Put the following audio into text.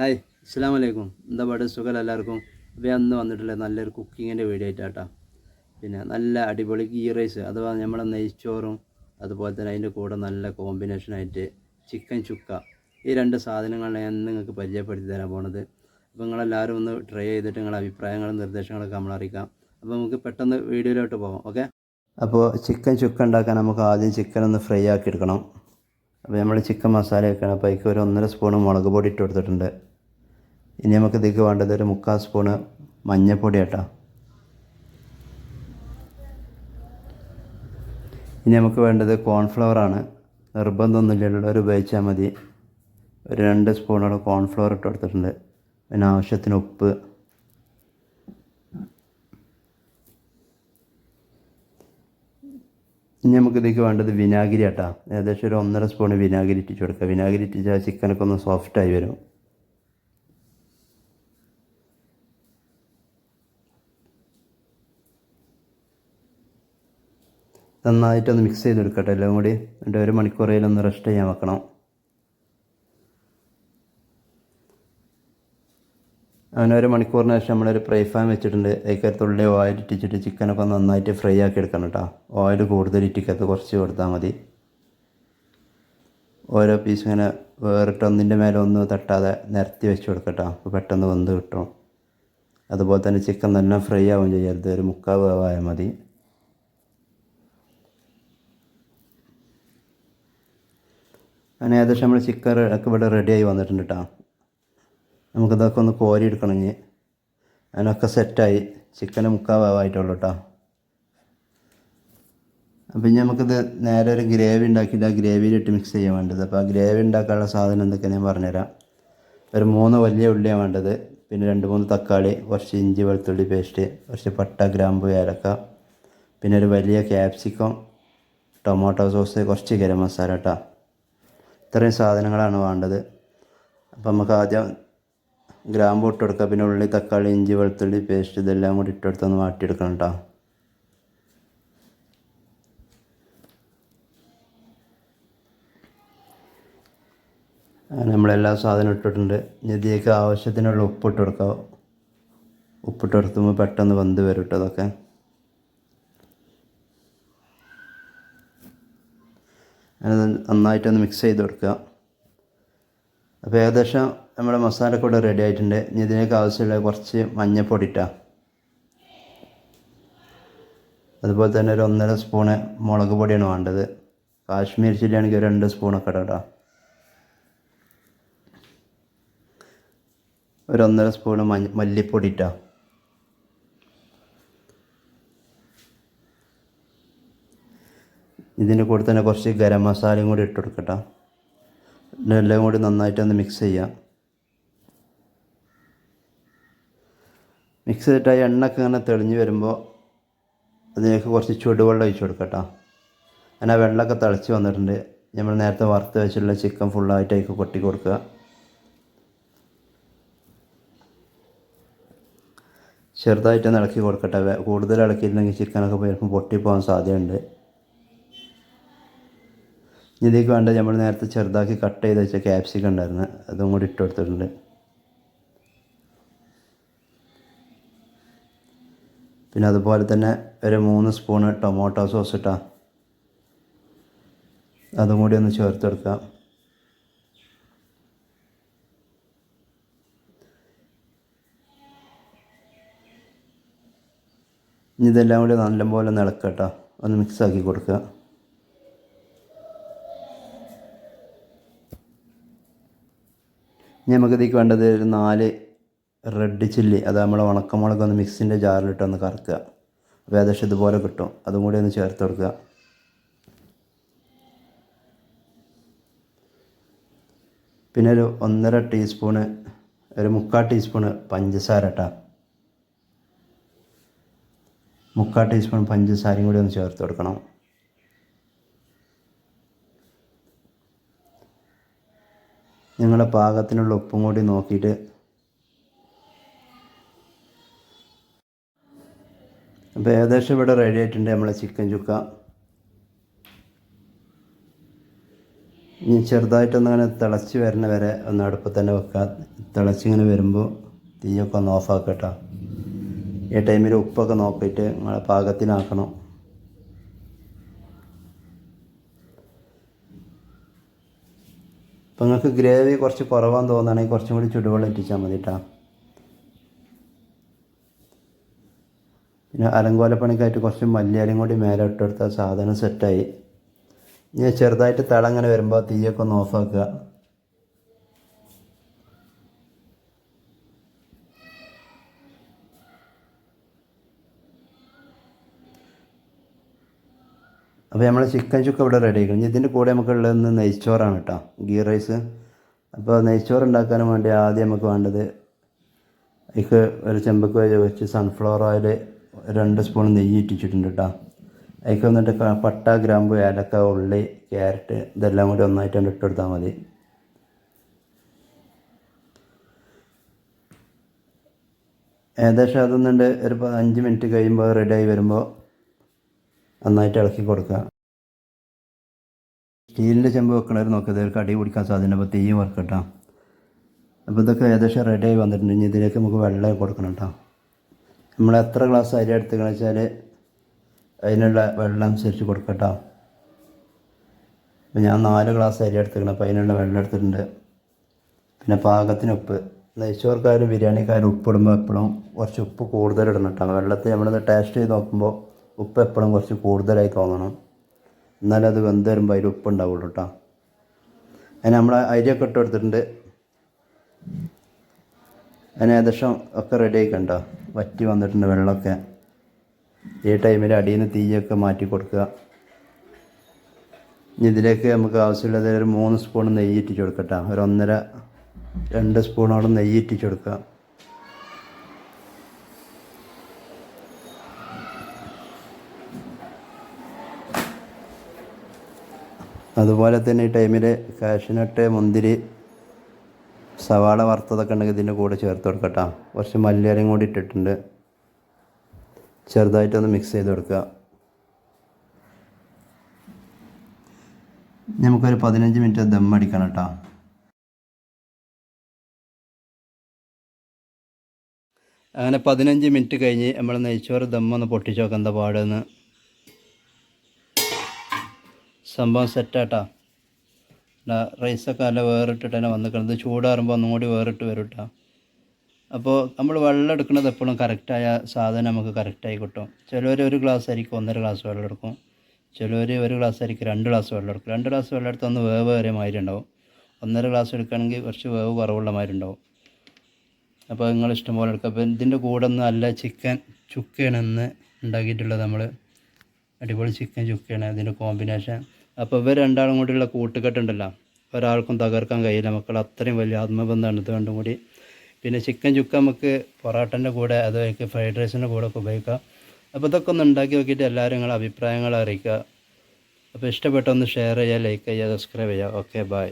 Hi അസ്സാം വലൈക്കും എന്താ പാട്? സുഖം എല്ലാവർക്കും. അപ്പോൾ അന്ന് വന്നിട്ടുള്ള നല്ലൊരു കുക്കിങ്ങിന്റെ വീഡിയോ ആയിട്ടാട്ടോ. പിന്നെ നല്ല അടിപൊളി ഗീ റൈസ്. അഥവാ നമ്മുടെ നെയ്ച്ചോറും അതുപോലെ തന്നെ അതിന്റെ കൂടെ നല്ല കോമ്പിനേഷനായിട്ട് ചിക്കൻ ചുക്ക. ഈ രണ്ട് സാധനങ്ങളാണ് ഞാൻ നിങ്ങൾക്ക് പരിചയപ്പെടുത്തി തരാൻ പോണത്. അപ്പോൾ നിങ്ങളെല്ലാവരും ഒന്ന് ട്രൈ ചെയ്തിട്ട് നിങ്ങളുടെ അഭിപ്രായങ്ങളും നിർദ്ദേശങ്ങളൊക്കെ നമ്മൾ അറിയിക്കാം. അപ്പോൾ നമുക്ക് പെട്ടെന്ന് വീഡിയോയിലോട്ട് പോകാം ഓക്കെ അപ്പോൾ ചിക്കൻ ചുക്ക ഉണ്ടാക്കാൻ നമുക്ക് ആദ്യം ചിക്കൻ ഒന്ന് ഫ്രൈ ആക്കി എടുക്കണം. അപ്പോൾ നമ്മൾ ചിക്കൻ മസാല വെക്കണം അപ്പോൾ അതിലേക്ക് ഒരു ഒന്നര സ്പൂൺ മുളക് പൊടി ഇട്ട് കൊടുത്തിട്ടുണ്ട്. ഇനി നമുക്ക് ഇതിലേക്ക് വേണ്ടത് ഒരു മുക്കാൽ സ്പൂണ് മഞ്ഞൾപ്പൊടി കേട്ടോ. ഇനി നമുക്ക് വേണ്ടത് കോൺഫ്ലവർ ആണ്. നിർബന്ധമൊന്നുമില്ല ഒരു ഉപയോഗിച്ചാൽ മതി. ഒരു രണ്ട് സ്പൂണോളം കോൺഫ്ലവർ ഇട്ട് കൊടുത്തിട്ടുണ്ട്. പിന്നെ ആവശ്യത്തിന് ഉപ്പ്. ഇനി നമുക്ക് ഇതിലേക്ക് വേണ്ടത് വിനാഗിരി ആട്ടാ ഏകദേശം ഒരു ഒന്നര സ്പൂൺ വിനാഗിരി ഇട്ടിച്ച് കൊടുക്കുക. വിനാഗിരി ഇട്ടിച്ചാൽ ചിക്കനൊക്കെ ഒന്ന് സോഫ്റ്റായി വരും. നന്നായിട്ടൊന്ന് മിക്സ് ചെയ്തെടുക്കട്ടെ. എല്ലാം കൂടി എന്നിട്ട് ഒരു മണിക്കൂറേലൊന്ന് റെസ്റ്റ് ചെയ്യാൻ വെക്കണം. അങ്ങനെ ഒരു മണിക്കൂറിന് ശേഷം നമ്മളൊരു ഫ്രൈ ഫാൻ വെച്ചിട്ടുണ്ട്. അതിക്കകത്തുള്ളി ഓയിൽ ഇട്ടിച്ചിട്ട് ചിക്കനൊക്കെ നന്നായിട്ട് ഫ്രൈ ആക്കി എടുക്കണം കേട്ടോ ഓയിൽ കൂടുതൽ ഇട്ടിക്കകത്ത് കുറച്ച് കൊടുത്താൽ മതി. ഓരോ പീസ് ഇങ്ങനെ വേറിട്ട് ഒന്നിന്റെ മേലെ ഒന്ന് തട്ടാതെ നിരത്തി വെച്ച് കൊടുക്കട്ടോ അപ്പോൾ പെട്ടെന്ന് വെന്ത് കിട്ടും. അതുപോലെ തന്നെ ചിക്കൻ നല്ല ഫ്രൈ ആവുകയും ചെയ്യരുത്. ഒരു മുക്കാൽ വേവായാൽ മതി. അങ്ങനെ ഏകദേശം നമ്മൾ ചിക്കൻ ഒക്കെ ഇവിടെ റെഡിയായി വന്നിട്ടുണ്ട് കേട്ടോ നമുക്കിതൊക്കെ ഒന്ന് കോരി എടുക്കണം ഇനി. അതിനൊക്കെ സെറ്റായി ചിക്കന് മുക്കാൽ വേവായിട്ടുള്ളൂ കേട്ടോ അപ്പം ഇനി നമുക്കിത് നേരെ ഒരു ഗ്രേവി ഉണ്ടാക്കിയിട്ട് ആ ഗ്രേവിയിലിട്ട് മിക്സ് ചെയ്യാൻ വേണ്ടത്. അപ്പോൾ ആ ഗ്രേവി ഉണ്ടാക്കാനുള്ള സാധനം എന്തൊക്കെ ഞാൻ പറഞ്ഞുതരാം. ഒരു മൂന്ന് വലിയ ഉള്ളിയാണ് വേണ്ടത്. പിന്നെ രണ്ട് മൂന്ന് തക്കാളി കുറച്ച് ഇഞ്ചി വെളുത്തുള്ളി പേസ്റ്റ് കുറച്ച് പട്ട ഗ്രാമ്പു ഏലക്ക. പിന്നെ ഒരു വലിയ ക്യാപ്സിക്കം ടൊമാറ്റോ സോസ് കുറച്ച് ഗരം മസാല കേട്ടോ ഇത്രയും സാധനങ്ങളാണ് വേണ്ടത്. അപ്പം നമുക്ക് ആദ്യം ഗ്രാമ്പ് ഇട്ടെടുക്കുക പിന്നെ ഉള്ളി തക്കാളി ഇഞ്ചി വെളുത്തുള്ളി പേസ്റ്റ് ഇതെല്ലാം കൂടി ഇട്ടെടുത്തൊന്ന് മാറ്റിയെടുക്കണം കേട്ടോ നമ്മളെല്ലാ സാധനവും ഇട്ടിട്ടുണ്ട് ഞെതിയൊക്കെ ആവശ്യത്തിനുള്ള ഉപ്പിട്ട് കൊടുക്കുക ഉപ്പിട്ട് കൊടുക്കുമ്പോൾ പെട്ടെന്ന് വെന്ത് വരും കേട്ടോ അതൊക്കെ. അത് നന്നായിട്ടൊന്ന് മിക്സ് ചെയ്ത് കൊടുക്കുക. അപ്പോൾ ഏകദേശം നമ്മുടെ മസാലക്കൂടെ റെഡി ആയിട്ടുണ്ട്. ഇനി ഇതിലേക്ക് ആവശ്യമുള്ള കുറച്ച് മഞ്ഞൾപ്പൊടി ഇട്ടാ. അതുപോലെ തന്നെ ഒരു ഒന്നര സ്പൂണ് മുളക് പൊടിയാണ് വേണ്ടത്. കാശ്മീർ ചില്ലി ആണെങ്കിൽ ഒരു രണ്ട് സ്പൂണൊക്കെ ഇടാം ഒരു ഒന്നര സ്പൂണ് മഞ്ഞ മല്ലിപ്പൊടി ഇട്ടാ. ഇതിന്റെ കൂടെ തന്നെ കുറച്ച് ഗരം മസാലയും കൂടി ഇട്ട് കൊടുക്കട്ടെ. എല്ലാം കൂടി നന്നായിട്ടൊന്ന് മിക്സ് ചെയ്യാം. മിക്സ് ചെയ്തിട്ട് ആ എണ്ണയൊക്കെ ഇങ്ങനെ തെളിഞ്ഞ് വരുമ്പോൾ അതിലേക്ക് കുറച്ച് ചുടുവെള്ളം ഒഴിച്ച് കൊടുക്കട്ടോ. അങ്ങനെ ആ വെള്ളമൊക്കെ തിളച്ച് വന്നിട്ടുണ്ട്. നമ്മൾ നേരത്തെ വറുത്ത് വെച്ചിട്ടുള്ള ചിക്കൻ ഫുള്ളായിട്ട് അതിലേക്ക് കൊട്ടി കൊടുക്കുക. ചെറുതായിട്ട് ഇളക്കി കൊടുക്കട്ടെ. കൂടുതൽ ഇളക്കിയിട്ടുണ്ടെങ്കിൽ ചിക്കനൊക്കെ ചിലപ്പോൾ പൊട്ടിപ്പോകാൻ സാധ്യതയുണ്ട്. ഇതിലേക്ക് വേണ്ട നമ്മൾ നേരത്തെ ചെറുതാക്കി കട്ട് ചെയ്ത് വെച്ച ക്യാപ്സിക്കം ഉണ്ടായിരുന്നു. അതും കൂടി ഇട്ട് കൊടുത്തിട്ടുണ്ട്. പിന്നെ അതുപോലെ തന്നെ ഒരു മൂന്ന് സ്പൂണ് ടൊമാറ്റോ സോസ് ഇട്ടാ. അതും കൂടി ഒന്ന് ചേർത്തെടുക്കുക ഇനി ഇതെല്ലാം കൂടി നല്ലപോലെ ഒന്ന് ഇളക്കുക ഒന്ന് മിക്സ് ആക്കി കൊടുക്കുക. ഇനി നമുക്ക് ഇതിലേക്ക് വേണ്ടത് ഒരു നാല് റെഡ് ചില്ലി അത് നമ്മൾ ഉണക്കമുളക് ഒന്ന് മിക്സിന്റെ ജാറിലിട്ട് ഒന്ന് കറക്കുക. അപ്പോൾ ഏകദേശം ഇതുപോലെ കിട്ടും. അതും കൂടി ഒന്ന് ചേർത്ത് കൊടുക്കുക. പിന്നെ ഒരു ഒന്നര ടീസ്പൂണ് ഒരു മുക്കാൽ ടീസ്പൂണ് പഞ്ചസാര കേട്ടോ മുക്കാൽ ടീസ്പൂൺ പഞ്ചസാരയും കൂടി ഒന്ന് ചേർത്ത് കൊടുക്കണം. നിങ്ങളുടെ പാകത്തിനുള്ള ഉപ്പും കൂടി നോക്കിയിട്ട് അപ്പോൾ ഏകദേശം ഇവിടെ റെഡി ആയിട്ടുണ്ട് നമ്മളെ ചിക്കൻ ചുക്ക. ഇനി ചെറുതായിട്ടൊന്നങ്ങനെ തിളച്ച് വരുന്ന വരെ ഒന്ന് അടുപ്പത്ത് തന്നെ വെക്കുക തിളച്ചിങ്ങനെ വരുമ്പോൾ തീയൊക്കെ ഒന്ന് ഓഫാക്കട്ടോ കേട്ടോ ഈ ടൈമിൽ ഉപ്പൊക്കെ നോക്കിയിട്ട് നിങ്ങളെ പാകത്തിനാക്കണം. അപ്പോൾ നിങ്ങൾക്ക് ഗ്രേവി കുറച്ച് കുറവാന്ന് തോന്നുകയാണെങ്കിൽ കുറച്ചും കൂടി ചുടുവെള്ളം ഇറ്റിച്ചാൽ മതി കേട്ടോ പിന്നെ അലങ്കോലപ്പണിക്കായിട്ട് കുറച്ച് മല്ലിയാലും കൂടി മേലെ ഇട്ടെടുത്താൽ സാധനം സെറ്റായി ഇനി ചെറുതായിട്ട് തിളങ്ങനെ വരുമ്പോൾ തീയൊക്കെ ഒന്ന് ഓഫാക്കുക അപ്പോൾ നമ്മൾ ചിക്കൻ ചുക്ക ഇവിടെ റെഡി ആക്കണം ഇതിന്റെ കൂടെ നമുക്ക് ഉള്ളതെന്ന് നെയ്ച്ചോറാണ് കേട്ടോ ഗീ റൈസ് അപ്പോൾ നെയ്ച്ചോറ് ഉണ്ടാക്കാനും വേണ്ടി ആദ്യം നമുക്ക് വേണ്ടത് അതിക്ക് ഒരു ചെമ്പക്ക് വെച്ച് സൺഫ്ലവർ ഓയിൽ രണ്ട് സ്പൂൺ നെയ്യ് ഇട്ടിച്ചിട്ടുണ്ട് കേട്ടോ അതിക്ക് വന്നിട്ട് പട്ട ഗ്രാമ്പു ഏലക്ക ഉള്ളി ക്യാരറ്റ് ഇതെല്ലാം കൂടി ഒന്നായിട്ട് ഇട്ട് കൊടുത്താൽ മതി. ഏകദേശം അതൊന്നുണ്ട് ഒരു അഞ്ച് മിനിറ്റ് കഴിയുമ്പോൾ റെഡി ആയി വരുമ്പോൾ നന്നായിട്ട് ഇളക്കി കൊടുക്കുക. സ്റ്റീലിന്റെ ചെമ്പ് വെക്കണവർ നോക്കുക ഇതൊരു കടി പിടിക്കാൻ സാധ്യത അപ്പോൾ തീയും വറക്കട്ടോ അപ്പോൾ ഇതൊക്കെ ഏകദേശം റെഡി ആയി വന്നിട്ടുണ്ട്. ഇനി ഇതിലേക്ക് നമുക്ക് വെള്ളം കൊടുക്കണം കേട്ടോ നമ്മൾ എത്ര ഗ്ലാസ് അരി എടുത്തുകണെന്ന് വെച്ചാൽ അതിനുള്ള വെള്ളം അനുസരിച്ച് കൊടുക്കട്ടോ അപ്പോൾ ഞാൻ നാല് ഗ്ലാസ് അരി എടുത്തുക്കണം അപ്പോൾ അതിനുള്ള വെള്ളം എടുത്തിട്ടുണ്ട്. പിന്നെ പാകത്തിന് ഉപ്പ്. നെയ്ച്ചോർക്കാരും ബിരിയാണിക്കാരും ഉപ്പിടുമ്പോൾ എപ്പോഴും കുറച്ച് ഉപ്പ് കൂടുതൽ ഇടണം കേട്ടോ വെള്ളത്തിൽ നമ്മളിത് ടേസ്റ്റ് ചെയ്ത് നോക്കുമ്പോൾ ഉപ്പ് എപ്പോഴും കുറച്ച് കൂടുതലായി തോന്നണം. എന്നാലും അത് വെന്ത് വരുമ്പോൾ അതിൽ ഉപ്പ് ഉണ്ടാവുള്ളൂ കേട്ടോ അതിന് നമ്മൾ അരിയൊക്കെ ഇട്ട് കൊടുത്തിട്ടുണ്ട്. അതിന് ഏകദേശം ഒക്കെ റെഡി ആയിക്കണ്ടോ? വറ്റി വന്നിട്ടുണ്ട് വെള്ളമൊക്കെ. ഈ ടൈമിൽ അടിയിൽ നിന്ന് തീയൊക്കെ മാറ്റി കൊടുക്കുക. ഇനി ഇതിലേക്ക് നമുക്ക് ആവശ്യമുള്ളത് ഒരു മൂന്ന് സ്പൂൺ നെയ്യ് ഇട്ടിച്ച് കൊടുക്കട്ടോ ഒരു ഒന്നര രണ്ട് സ്പൂണോളം നെയ്യ് ഇട്ടിച്ച് കൊടുക്കുക. അതുപോലെ തന്നെ ഈ ടൈമിൽ കാഷ്നട്ട് മുന്തിരി സവാള വറുത്തതൊക്കെ ഉണ്ടെങ്കിൽ ഇതിന്റെ കൂടെ ചേർത്ത് കൊടുക്കട്ടോ. കുറച്ച് മല്ലിയലയും കൂടി ഇട്ടിട്ടുണ്ട്. ചെറുതായിട്ടൊന്ന് മിക്സ് ചെയ്ത് കൊടുക്കുക. നമുക്കൊരു പതിനഞ്ച് മിനിറ്റ് ദം അടിക്കണം കേട്ടോ അങ്ങനെ പതിനഞ്ച് മിനിറ്റ് കഴിഞ്ഞ് നമ്മൾ നെയ്ച്ചോറ് ദമ്മൊന്ന് എന്താ പാടെന്ന് സംഭവം സെറ്റാട്ടാ. റൈസൊക്കെ നല്ല വേറിട്ടിട്ട് തന്നെ വന്നിക്കുന്നത് ചൂടാറുമ്പോൾ ഒന്നും കൂടി വേറിട്ട് വരും കേട്ടോ അപ്പോൾ നമ്മൾ വെള്ളം എടുക്കുന്നത് എപ്പോഴും കറക്റ്റായ സാധനം നമുക്ക് കറക്റ്റായി കിട്ടും. ചിലവർ ഒരു ഗ്ലാസ് ആയിരിക്കും ഒന്നര ഗ്ലാസ് വെള്ളം എടുക്കും. ചിലവർ ഒരു ഗ്ലാസ് ആയിരിക്കും രണ്ട് ഗ്ലാസ് വെള്ളം എടുക്കും. രണ്ട് ഗ്ലാസ് വെള്ളം എടുത്ത് ഒന്ന് വേവ് വരെ മാതിരി ഉണ്ടാവും. ഒന്നര ഗ്ലാസ് എടുക്കുകയാണെങ്കിൽ കുറച്ച് വേവ് കുറവുള്ള മാതിരി ഉണ്ടാവും. അപ്പോൾ നിങ്ങൾ ഇഷ്ടം പോലെ എടുക്കുക അപ്പോൾ ഇതിന്റെ കൂടെ ഒന്ന് നല്ല ചിക്കൻ ചുക്കയാണ് ഇന്ന് ഉണ്ടാക്കിയിട്ടുള്ളത് നമ്മൾ അടിപൊളി ചിക്കൻ ചുക്കയാണ് ഇതിന്റെ കോമ്പിനേഷൻ അപ്പോൾ ഇവർ രണ്ടാളും കൂടിയുള്ള കൂട്ടുകെട്ടുണ്ടല്ലോ. ഒരാൾക്കും തകർക്കാൻ കഴിയില്ല. മക്കൾ അത്രയും വലിയ ആത്മബന്ധമാണ്. ഇത് രണ്ടും കൂടി. പിന്നെ ചിക്കൻ ചുക്ക നമുക്ക് പൊറോട്ടന്റെ കൂടെ അതുപോലെ ഫ്രൈഡ് റൈസിന്റെ കൂടെ ഒക്കെ ഉപയോഗിക്കാം. അപ്പോൾ ഇതൊക്കെ ഒന്ന് ഉണ്ടാക്കി നോക്കിയിട്ട് എല്ലാവരും നിങ്ങളുടെ അഭിപ്രായങ്ങൾ അറിയിക്കുക. അപ്പോൾ ഇഷ്ടപ്പെട്ടൊന്ന് ഷെയർ ചെയ്യുക ലൈക്ക് ചെയ്യുക സബ്സ്ക്രൈബ് ചെയ്യുക. Okay bye.